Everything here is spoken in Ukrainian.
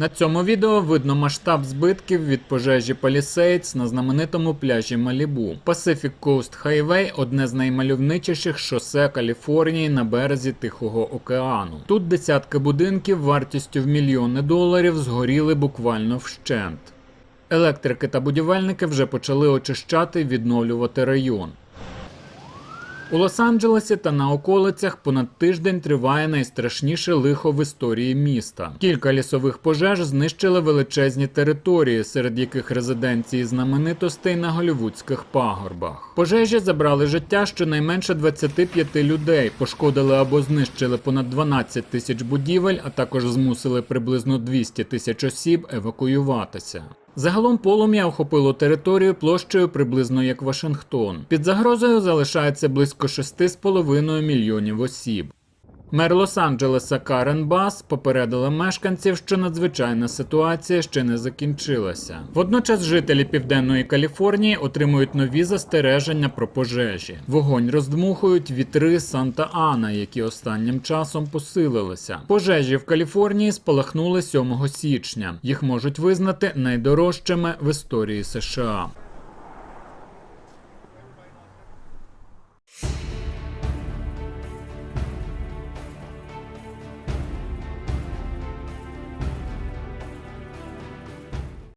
На цьому відео видно масштаб збитків від пожежі Palisades на знаменитому пляжі Малібу. Pacific Coast Highway – одне з наймальовничіших шосе Каліфорнії на березі Тихого океану. Тут десятки будинків вартістю в мільйони доларів згоріли буквально вщент. Електрики та будівельники вже почали очищати і відновлювати район. У Лос-Анджелесі та на околицях понад тиждень триває найстрашніше лихо в історії міста. Кілька лісових пожеж знищили величезні території, серед яких резиденції знаменитостей на голівудських пагорбах. Пожежі забрали життя щонайменше 25 людей, пошкодили або знищили понад 12 тисяч будівель, а також змусили приблизно 200 тисяч осіб евакуюватися. Загалом полум'я охопило територію площею приблизно як Вашингтон. Під загрозою залишається близько 6,5 мільйонів осіб. Мер Лос-Анджелеса Карен Бас попередила мешканців, що надзвичайна ситуація ще не закінчилася. Водночас жителі південної Каліфорнії отримують нові застереження про пожежі. Вогонь роздмухують вітри Санта-Ана, які останнім часом посилилися. Пожежі в Каліфорнії спалахнули 7 січня. Їх можуть визнати найдорожчими в історії США.